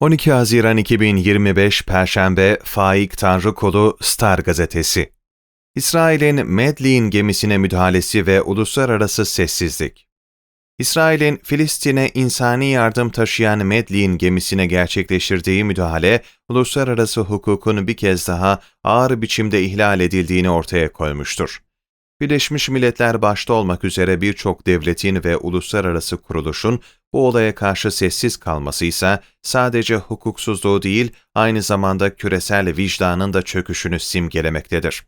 12 Haziran 2025 Perşembe Faik Tanrıkolu Star Gazetesi İsrail'in Medlin gemisine müdahalesi ve uluslararası sessizlik İsrail'in Filistin'e insani yardım taşıyan Medlin gemisine gerçekleştirdiği müdahale, uluslararası hukukun bir kez daha ağır biçimde ihlal edildiğini ortaya koymuştur. Birleşmiş Milletler başta olmak üzere birçok devletin ve uluslararası kuruluşun bu olaya karşı sessiz kalması ise sadece hukuksuzluğu değil, aynı zamanda küresel vicdanın da çöküşünü simgelemektedir.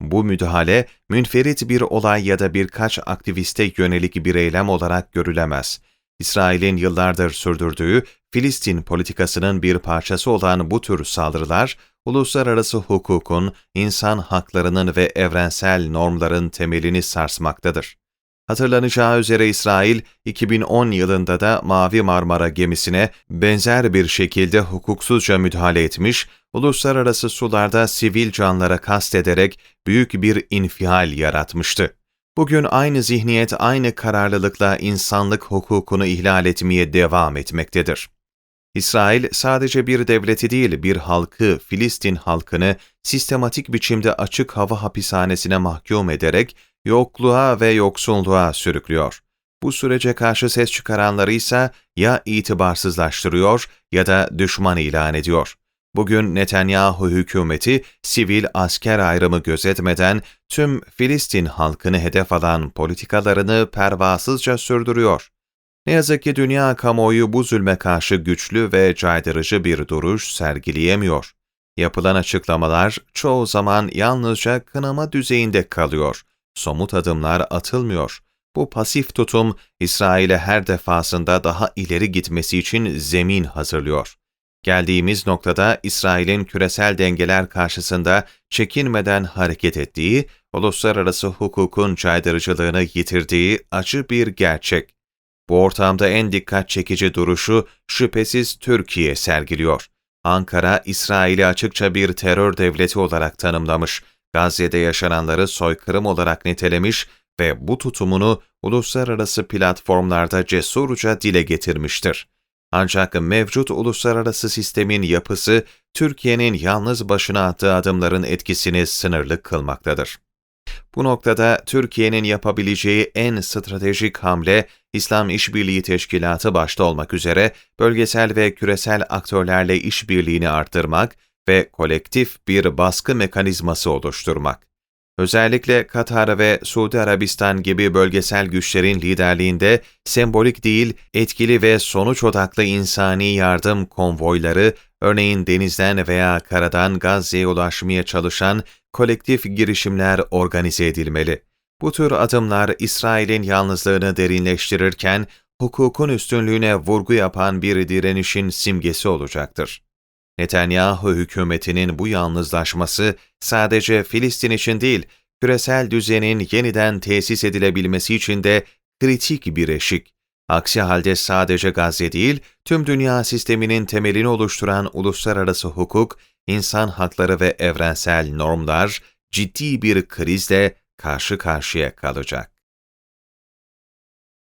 Bu müdahale, münferit bir olay ya da birkaç aktiviste yönelik bir eylem olarak görülemez. İsrail'in yıllardır sürdürdüğü Filistin politikasının bir parçası olan bu tür saldırılar, uluslararası hukukun, insan haklarının ve evrensel normların temelini sarsmaktadır. Hatırlanacağı üzere İsrail, 2010 yılında da Mavi Marmara gemisine benzer bir şekilde hukuksuzca müdahale etmiş, uluslararası sularda sivil canlara kastederek büyük bir infial yaratmıştı. Bugün aynı zihniyet aynı kararlılıkla insanlık hukukunu ihlal etmeye devam etmektedir. İsrail sadece bir devleti değil bir halkı, Filistin halkını sistematik biçimde açık hava hapishanesine mahkum ederek yokluğa ve yoksulluğa sürüklüyor. Bu sürece karşı ses çıkaranları ise ya itibarsızlaştırıyor ya da düşman ilan ediyor. Bugün Netanyahu hükümeti sivil asker ayrımı gözetmeden tüm Filistin halkını hedef alan politikalarını pervasızca sürdürüyor. Ne yazık ki dünya kamuoyu bu zulme karşı güçlü ve caydırıcı bir duruş sergileyemiyor. Yapılan açıklamalar çoğu zaman yalnızca kınama düzeyinde kalıyor. Somut adımlar atılmıyor. Bu pasif tutum İsrail'e her defasında daha ileri gitmesi için zemin hazırlıyor. Geldiğimiz noktada İsrail'in küresel dengeler karşısında çekinmeden hareket ettiği, uluslararası hukukun caydırıcılığını yitirdiği acı bir gerçek. Bu ortamda en dikkat çekici duruşu şüphesiz Türkiye sergiliyor. Ankara, İsrail'i açıkça bir terör devleti olarak tanımlamış, Gazze'de yaşananları soykırım olarak nitelemiş ve bu tutumunu uluslararası platformlarda cesurca dile getirmiştir. Ancak mevcut uluslararası sistemin yapısı Türkiye'nin yalnız başına attığı adımların etkisini sınırlı kılmaktadır. Bu noktada Türkiye'nin yapabileceği en stratejik hamle İslam İşbirliği Teşkilatı başta olmak üzere bölgesel ve küresel aktörlerle işbirliğini arttırmak ve kolektif bir baskı mekanizması oluşturmak. Özellikle Katar ve Suudi Arabistan gibi bölgesel güçlerin liderliğinde sembolik değil, etkili ve sonuç odaklı insani yardım konvoyları, örneğin denizden veya karadan Gazze'ye ulaşmaya çalışan kolektif girişimler organize edilmeli. Bu tür adımlar İsrail'in yalnızlığını derinleştirirken, hukukun üstünlüğüne vurgu yapan bir direnişin simgesi olacaktır. Netanyahu hükümetinin bu yalnızlaşması sadece Filistin için değil, küresel düzenin yeniden tesis edilebilmesi için de kritik bir eşik. Aksi halde sadece Gazze değil, tüm dünya sisteminin temelini oluşturan uluslararası hukuk, insan hakları ve evrensel normlar ciddi bir krizle karşı karşıya kalacak.